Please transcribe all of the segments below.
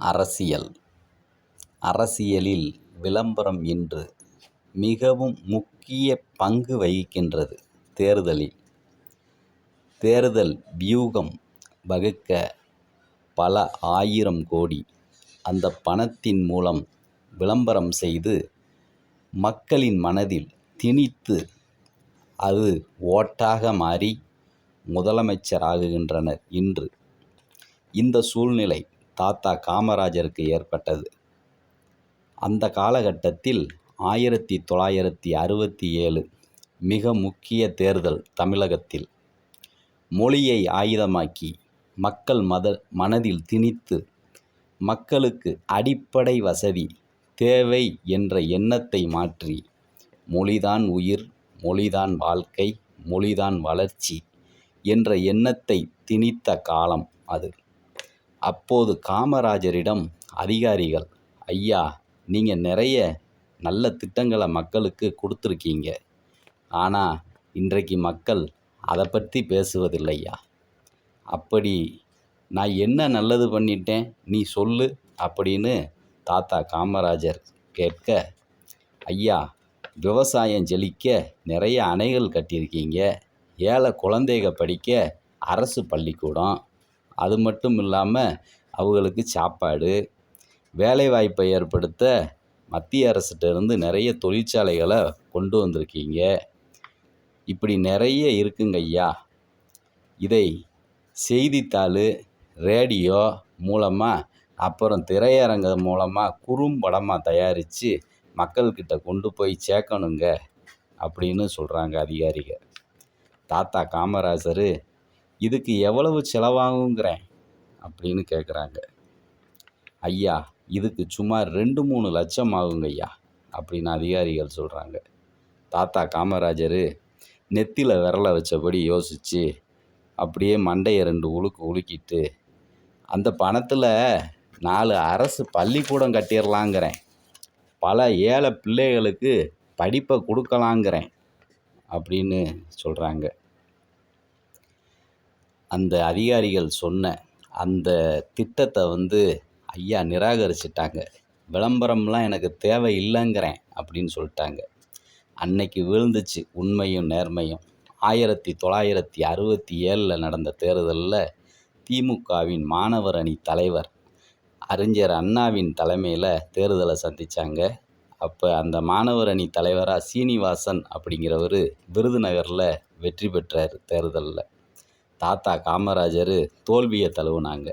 அரசியல். அரசியலில் விளம்பரம் இன்று மிகவும் முக்கிய பங்கு வகிக்கின்றது தேர்தலில். தேர்தல் வியூகம் வகுக்க பல ஆயிரம் கோடி அந்த பணத்தின் மூலம் விளம்பரம் செய்து மக்களின் மனதில் திணித்து அது ஓட்டாக மாறி முதலமைச்சராகுகின்றனர் இன்று. இந்த சூழ்நிலை தாத்தா காமராஜருக்கு ஏற்பட்டது. அந்த காலகட்டத்தில் ஆயிரத்தி தொள்ளாயிரத்தி அறுபத்தி ஏழு மிக முக்கிய தேர்தல் தமிழகத்தில். மொழியை ஆயுதமாக்கி மக்கள் மத மனதில் திணித்து மக்களுக்கு அடிப்படை வசதி தேவை என்ற எண்ணத்தை மாற்றி மொழிதான் உயிர் மொழிதான் வாழ்க்கை மொழிதான் வளர்ச்சி என்ற எண்ணத்தை திணித்த காலம் அது. அப்போது காமராஜரிடம் அதிகாரிகள் ஐயா நீங்கள் நிறைய நல்ல திட்டங்களை மக்களுக்கு கொடுத்துருக்கீங்க. ஆனால் இன்றைக்கு மக்கள் அதை பற்றி பேசுவதில்லையா? அப்படி நான் என்ன நல்லது பண்ணிட்டேன்? நீ சொல்லு அப்படின்னு தாத்தா காமராஜர் கேட்க ஐயா விவசாயம் ஜெலிக்க நிறைய அணைகள் கட்டியிருக்கீங்க. ஏழை குழந்தைக படிக்க அரசு பள்ளிக்கூடம். அது மட்டும் இல்லாமல் அவங்களுக்கு சாப்பாடு வேலைவாய்ப்பை ஏற்படுத்த மத்திய அரசுகிட்டேருந்து நிறைய தொழிற்சாலைகளை கொண்டு வந்திருக்கீங்க. இப்படி நிறைய இருக்குங்க ஐயா. இதை செய்தித்தாள் ரேடியோ மூலமாக அப்புறம் திரையரங்கம் மூலமாக குறும்படமாக தயாரித்து மக்கள்கிட்ட கொண்டு போய் சேர்க்கணுங்க அப்படின்னு சொல்கிறாங்க அதிகாரிகள். தாத்தா காமராஜர் இதுக்கு எவ்வளவு செலவாகுங்கிறேன் அப்படின்னு கேட்குறாங்க ஐயா இதுக்கு சுமார் ரெண்டு மூணு லட்சம் ஆகுங்க ஐயா அப்படின்னு அதிகாரிகள் சொல்கிறாங்க தாத்தா காமராஜர் நெத்தியில் விரலை வச்சபடி யோசித்து அப்படியே மண்டையை ரெண்டு உழுக்கு உலுக்கிட்டு அந்த பணத்தில் நாலு அரசு பள்ளிக்கூடம் கட்டிடலாங்கிறேன் பல ஏழை பிள்ளைகளுக்கு படிப்பை கொடுக்கலாங்கிறேன் அப்படின்னு சொல்கிறாங்க அந்த அதிகாரிகள் சொன்ன அந்த திட்டத்தை வந்து ஐயா நிராகரிச்சிட்டாங்க. விளம்பரம்லாம் எனக்கு தேவை இல்லைங்கிறேன் அப்படின்னு சொல்லிட்டாங்க. அன்னைக்கு விழுந்துச்சு உண்மையும் நேர்மையும். ஆயிரத்தி தொள்ளாயிரத்தி அறுபத்தி ஏழில் நடந்த தேர்தலில் திமுகவின் மாணவர் அணி தலைவர் அறிஞர் அண்ணாவின் தலைமையில் தேர்தலை சந்தித்தாங்க அப்போ அந்த மாணவர் அணி தலைவராக சீனிவாசன் அப்படிங்கிறவர் விருதுநகரில் வெற்றி பெற்றார் தேர்தலில். தாத்தா காமராஜர் தோல்வியை தழுவுனாங்க.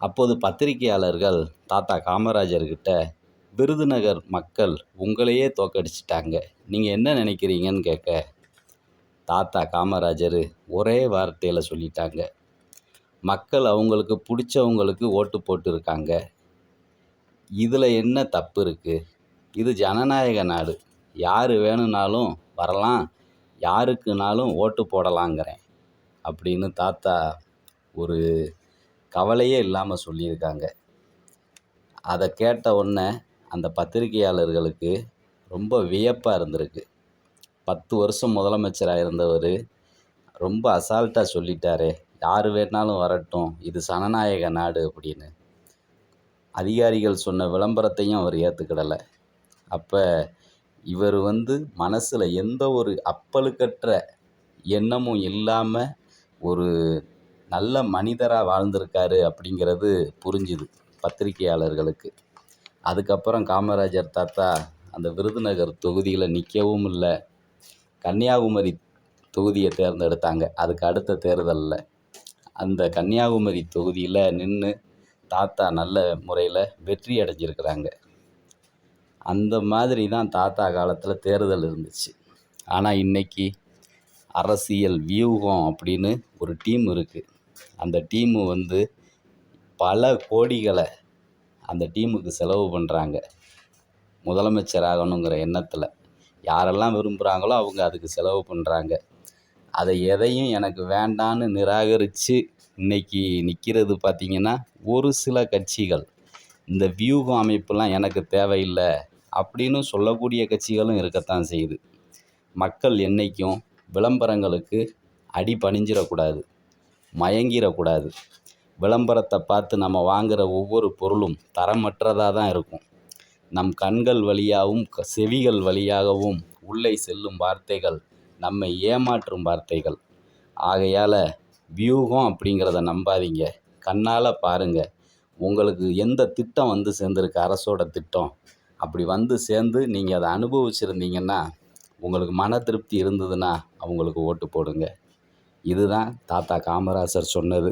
அப்போது பத்திரிகையாளர்கள் தாத்தா காமராஜர்கிட்ட விருதுநகர் மக்கள் உங்களையே தோக்கடிச்சிட்டாங்க நீங்கள் என்ன நினைக்கிறீங்கன்னு கேட்க தாத்தா காமராஜர் ஒரே வார்த்தையில் சொல்லிட்டாங்க. மக்கள் அவங்களுக்கு பிடிச்சவங்களுக்கு ஓட்டு போட்டிருக்காங்க. இதில் என்ன தப்பு இருக்குது இது ஜனநாயக நாடு. யார் வேணும்னாலும் வரலாம் யாருக்குனாலும் ஓட்டு போடலாங்கிறேன். அப்படின்னு தாத்தா ஒரு கவலையே இல்லாமல் சொல்லியிருக்காங்க. அதை கேட்ட உடனே அந்த பத்திரிகையாளர்களுக்கு ரொம்ப வியப்பாக இருந்திருக்கு. பத்து வருஷம் முதலமைச்சராக இருந்தவர் ரொம்ப அசால்ட்டாக சொல்லிட்டாரே யார் வேணாலும் வரட்டும் இது சனநாயக நாடு அப்படின்னு. அதிகாரிகள் சொன்ன விளம்பரத்தையும் அவர் ஏற்றுக்கிடலை அப்போ இவர் வந்து மனசில் எந்த ஒரு அப்பழுக்கற்ற எண்ணமும் இல்லாமல் ஒரு நல்ல மனிதராக வாழ்ந்திருக்காரு அப்படிங்கிறது புரிஞ்சுது பத்திரிகையாளர்களுக்கு. அதுக்கப்புறம் காமராஜர் தாத்தா அந்த விருதுநகர் தொகுதியில் நிற்கவும் இல்லை. கன்னியாகுமரி தொகுதியை தேர்ந்தெடுத்தாங்க. அதுக்கு அடுத்த தேர்தலில் அந்த கன்னியாகுமரி தொகுதியில் நின்று தாத்தா நல்ல முறையில் வெற்றி அடைஞ்சிருக்கிறாங்க. அந்த மாதிரி தான் தாத்தா காலத்தில் தேர்தல் இருந்துச்சு. ஆனால் இன்றைக்கி அரசியல் வியூகம் அப்படின்னு ஒரு டீம் இருக்குது அந்த டீமு வந்து பல கோடிகளை அந்த டீமுக்கு செலவு பண்ணுறாங்க முதலமைச்சர் ஆகணுங்கிற எண்ணத்தில் யாரெல்லாம் விரும்புகிறாங்களோ அவங்க அதுக்கு செலவு பண்ணுறாங்க அதை எதையும் எனக்கு வேண்டான்னு நிராகரித்து இன்றைக்கி நிற்கிறது பார்த்திங்கன்னா ஒரு சில கட்சிகள். இந்த வியூகம் அமைப்புலாம் எனக்கு தேவையில்லை அப்படின்னு சொல்லக்கூடிய கட்சிகளும் இருக்கத்தான் செய்யுது. மக்கள் என்றைக்கும் விளம்பரங்களுக்கு அடி பணிஞ்சிடக்கூடாது மயங்கிடக்கூடாது. விளம்பரத்தை பார்த்து நம்ம வாங்குகிற ஒவ்வொரு பொருளும் தரமற்றதாக தான் இருக்கும். நம் கண்கள் வழியாகவும் க- செவிகள் வழியாகவும் உள்ளே செல்லும் வார்த்தைகள் நம்மை ஏமாற்றும் வார்த்தைகள். ஆகையால் வியூகம் அப்படிங்கிறத நம்பாதீங்க. கண்ணால் பாருங்கள் உங்களுக்கு எந்த திட்டம் வந்து சேர்ந்துருக்கு? அரசோட திட்டம். அப்படி வந்து சேர்ந்து நீங்கள் அதை அனுபவிச்சிருந்தீங்கன்னா உங்களுக்கு மன திருப்தி இருந்ததுன்னா அவங்களுக்கு ஓட்டு போடுங்க. இதுதான் தாத்தா காமராசர் சொன்னது.